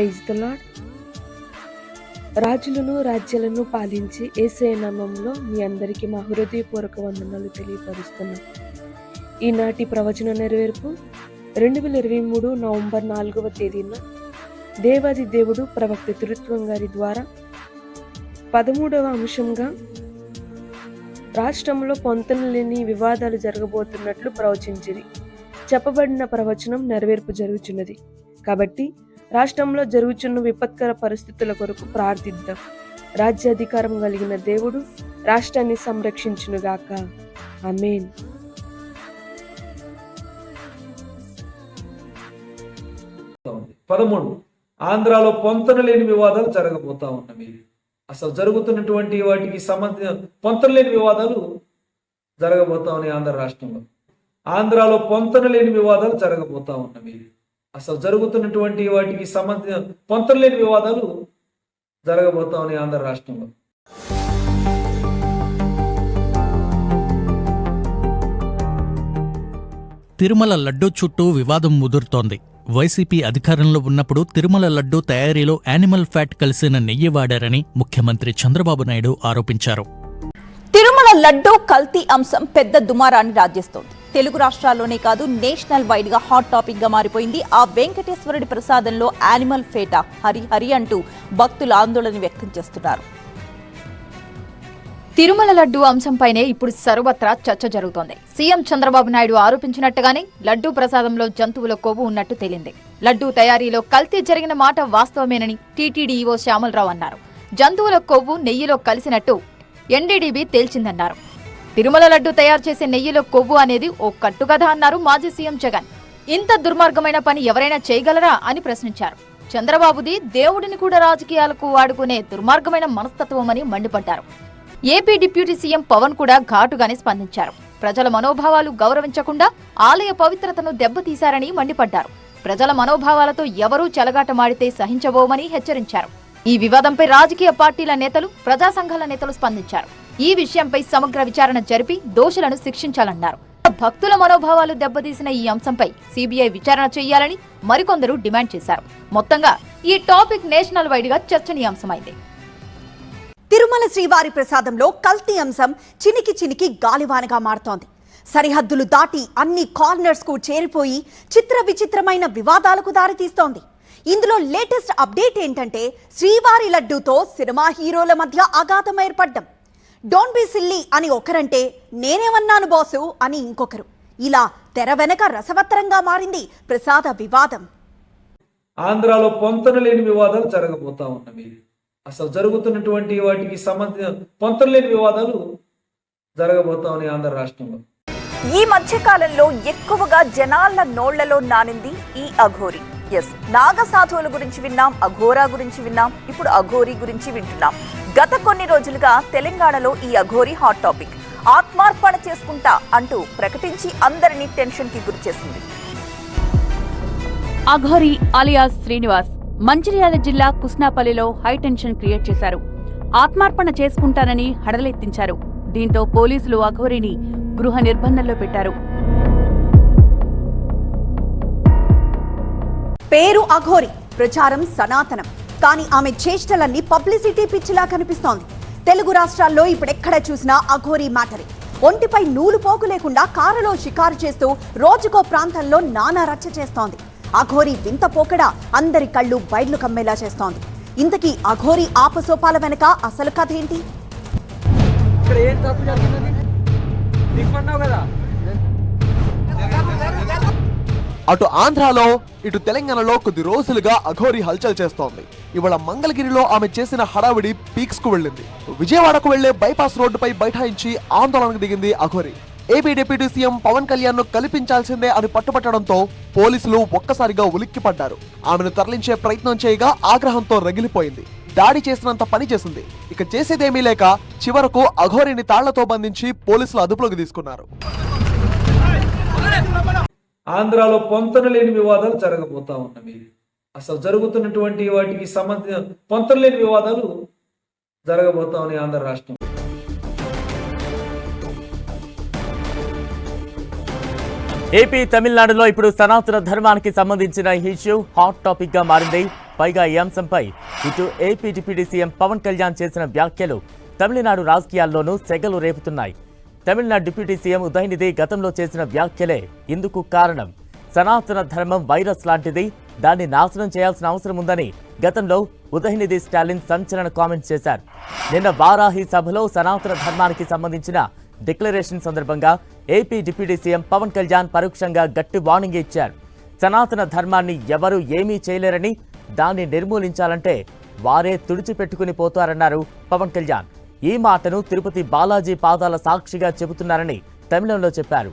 Praise the lord రాజులను రాజ్యాలను పాలించి ఏసే నామంలో మీ అందరికీ మా హృదయపూర్వక వందనాలు తెలియపరుస్తున్నాం. ఈనాటి ప్రవచన నెరవేర్పు రెండు వేల ఇరవై మూడు నవంబర్ నాలుగవ తేదీన దేవాది దేవుడు ప్రవక్త తిరుత్వం గారి ద్వారా పదమూడవ అంశంగా రాష్ట్రంలో పొంతన లేని వివాదాలు జరగబోతున్నట్లు ప్రవచించింది. చెప్పబడిన ప్రవచనం నెరవేర్పు జరుగుచున్నది. కాబట్టి రాష్ట్రంలో జరుగుచున్న విపత్కర పరిస్థితుల కొరకు ప్రార్థిద్దాం. రాజ్యాధికారం కలిగిన దేవుడు రాష్ట్రాన్ని సంరక్షించునుగాక. ఆమేన్. పదమూడు. ఆంధ్రాలో పొంతన లేని వివాదాలు జరగబోతా ఉన్నవి. అసలు జరుగుతున్నటువంటి వాటికి సంబంధించిన పొంతన లేని వివాదాలు జరగబోతా ఉన్నాయి ఆంధ్ర రాష్ట్రంలో. ఆంధ్రాలో పొంతన లేని వివాదాలు జరగబోతా ఉన్నవి. అసలు జరుగుతున్నటువంటి వాటికి సంబంధించిన పొంతన లేని వివాదాలు జరగబోతా ఉన్నాయి ఆంధ్ర రాష్ట్రంలో. తిరుమల లడ్డూ చుట్టూ వివాదం ముదురుతోంది. వైసీపీ అధికారంలో ఉన్నప్పుడు తిరుమల లడ్డూ తయారీలో యానిమల్ ఫ్యాట్ కలిసిన నెయ్యి వాడారని ముఖ్యమంత్రి చంద్రబాబు నాయుడు ఆరోపించారు. తిరుమల లడ్డూ కల్తీ అంశం పెద్ద దుమారాన్ని రాజ్యస్తోంది తెలుగు రాష్ట్రాల్లోనే కాదు నేషనల్ వైడ్గా హాట్ టాపిక్గా మారిపోయింది. ఆ వెంకటేశ్వరుడి ప్రసాదంలో యానిమల్ ఫేటా హరి హరి అంటూ భక్తులు ఆందోళన వ్యక్తం చేస్తున్నారు. తిరుమల లడ్డూ అంశంపైనే ఇప్పుడు సర్వత్రా చర్చ జరుగుతోంది. సీఎం చంద్రబాబు నాయుడు ఆరోపించినట్టుగానే లడ్డూ ప్రసాదంలో జంతువుల కొవ్వు ఉన్నట్టు తేలింది. లడ్డూ తయారీలో కల్తీ జరిగిన మాట వాస్తవమేనని టీటీడీఈఓ శ్యామలరావు అన్నారు. జంతువుల కొవ్వు నెయ్యిలో కలిసినట్టు ఎన్డీడీబీ తేల్చిందన్నారు. తిరుమల లడ్డు తయారు చేసే నెయ్యిలో కొవ్వు అనేది ఓ కట్టుకథ అన్నారు మాజీ సీఎం జగన్. ఇంత దుర్మార్గమైన పని ఎవరైనా చేయగలరా అని ప్రశ్నించారు. చంద్రబాబుది దేవుడిని కూడా రాజకీయాలకు వాడుకునే దుర్మార్గమైన మనస్తత్వమని మండిపడ్డారు. ఏపీ డిప్యూటీ సీఎం పవన్ కూడా ఘాటుగానే స్పందించారు. ప్రజల మనోభావాలు గౌరవించకుండా ఆలయ పవిత్రతను దెబ్బతీశారని మండిపడ్డారు. ప్రజల మనోభావాలతో ఎవరూ చెలగాటమాడితే సహించబోమని హెచ్చరించారు. ఈ వివాదంపై రాజకీయ పార్టీల నేతలు ప్రజా సంఘాల నేతలు స్పందించారు. ఈ విషయంపై సమగ్ర విచారణ జరిపి దోషులను శిక్షించాలన్నారు. భక్తుల మనోభావాలు దెబ్బతీసిన ఈ అంశంపై సీబీఐ విచారణ చేయాలని మరికొందరు డిమాండ్ చేశారు. మొత్తంగా ఈ టాపిక్ నేషనల్ వైడ్గా చర్చనీయాంశమైంది. తిరుమల శ్రీవారి ప్రసాదంలో కల్తీ అంశం చినికి చినికి గాలివానగా మారుతోంది. సరిహద్దులు దాటి అన్ని కార్నర్స్కు చేరిపోయి చిత్ర విచిత్రమైన వివాదాలకు దారితీస్తోంది. ఇందులో లేటెస్ట్ అప్డేట్ ఏంటంటే శ్రీవారి లడ్డూతో సినిమా హీరోల మధ్య అగాధం ఏర్పడ్డం. డోంట్ బి సిల్లీ అని ఒకరంటే నేనేమన్నాను బాసు అని ఇంకొకరు. ఇలా తెర వెనక రసవత్తరంగా మారింది ప్రసాద వివాదం. ఆంధ్రాలో పొంతన లేని వివాదాలు జరగబోతా ఉన్నవి. అసలు జరుగుతున్నటువంటి వాటికి సంబంధించిన పొంతన లేని వివాదాలు జరగబోతా ఉన్నాయి ఆంధ్ర రాష్ట్రంలో. ఈ మధ్య కాలంలో ఎక్కువగా జనాల నోళ్ళలో నానింది ఈ అఘోరి. ఎస్ నాగ సాధువుల గురించి విన్నాం అఘోరా గురించి విన్నాం ఇప్పుడు అఘోరి గురించి వింటున్నాం. గత కొన్ని రోజులుగా తెలంగాణలో ఈ అఘోరి హాట్ టాపిక్ ఆత్మార్పణ చేసుకుంటా అంటూ ప్రకటించి అందరినీ టెన్షన్కి గురి చేసింది. అఘోరి అలియాస్ శ్రీనివాస్ మంచిర్యాల జిల్లా కుస్నాపల్లిలో హైటెన్షన్ క్రియేట్ చేశారు. ఆత్మార్పణ చేసుకుంటానని హడలెత్తించారు. దీంతో పోలీసులు అఘోరిని గృహ నిర్బంధంలో పెట్టారు. పేరు అఘోరి. ప్రచారం సనాతనం. కానీ ఆమె చేష్టలన్నీ పబ్లిసిటీ పిచ్చిలా కనిపిస్తోంది. తెలుగు రాష్ట్రాల్లో ఇప్పుడెక్కడ చూసినా అఘోరి మ్యాటరే ఒంటిపై నూలు పోగు లేకుండా కారులో షికారు చేస్తూ రోజుకో ప్రాంతంలో నానా రచ్చ చేస్తోంది. అఘోరి వింత పోకడ అందరి కళ్ళు బయళ్ళు కమ్మేలా చేస్తోంది. ఇంతకీ అఘోరి ఆపసోపాల వెనక అసలు కథ ఏంటి? ఇక్కడ ఏం తప్పు నీకు అన్నావు కదా? అటు ఆంధ్రాలో ఇటు తెలంగాణలో కొద్ది రోజులుగా అఘోరి హల్చల్ చేస్తోంది. ఇవాళ మంగళగిరిలో ఆమె చేసిన హడావిడి పీక్స్కు వెళ్ళింది. విజయవాడకు వెళ్ళే బైపాస్ రోడ్డుపై బైఠాయించి ఆందోళనకు దిగింది Aghori. AP deputy CM Pawan కళ్యాణ్ను కల్పించాల్సిందే అని పట్టుపట్టడంతో పోలీసులు ఒక్కసారిగా ఉలిక్కిపడ్డారు. ఆమెను తరలించే ప్రయత్నం చేయగా ఆగ్రహంతో రగిలిపోయింది. దాడి చేసినంత పని చేసింది. ఇక చేసేదేమీ లేక చివరకు అఘోరిని తాళ్ళతో బంధించి పోలీసులు అదుపులోకి తీసుకున్నారు. ఆంధ్రాలో పొంతన లేని వివాదాలు జరగబోతా ఉన్నవి. అసలు జరుగుతున్నటువంటి వాటికి సంబంధించిన పొంతన లేని వివాదాలు జరగబోతా ఉన్నాయి ఆంధ్ర రాష్ట్రం. ఏపీ తమిళనాడులో ఇప్పుడు సనాతన ధర్మానికి సంబంధించిన ఇష్యూ హాట్ టాపిక్గా మారింది. పైగా ఈ అంశంపై ఇటు AP deputy CM Pawan Kalyan చేసిన వ్యాఖ్యలు తమిళనాడు రాజకీయాల్లోనూ సెగలు రేపుతున్నాయి. తమిళనాడు డిప్యూటీ సీఎం ఉదయనిధి గతంలో చేసిన వ్యాఖ్యలే ఇందుకు కారణం. సనాతన ధర్మం వైరస్ లాంటిది. దాన్ని నాశనం చేయాల్సిన అవసరం ఉందని గతంలో ఉదయనిధి స్టాలిన్ సంచలన కామెంట్స్ చేశారు. నిన్న వారాహి సభలో సనాతన ధర్మానికి సంబంధించిన డిక్లరేషన్ సందర్భంగా AP deputy CM Pawan Kalyan పరోక్షంగా గట్టి వార్నింగ్ ఇచ్చారు. సనాతన ధర్మాన్ని ఎవరు ఏమీ చేయలేరని దాన్ని నిర్మూలించాలంటే వారే తుడిచిపెట్టుకుని పోతారన్నారు పవన్ కళ్యాణ్. ఈ మాటను తిరుపతి బాలాజీ పాదాల సాక్షిగా చెబుతున్నారని తమిళంలో చెప్పారు.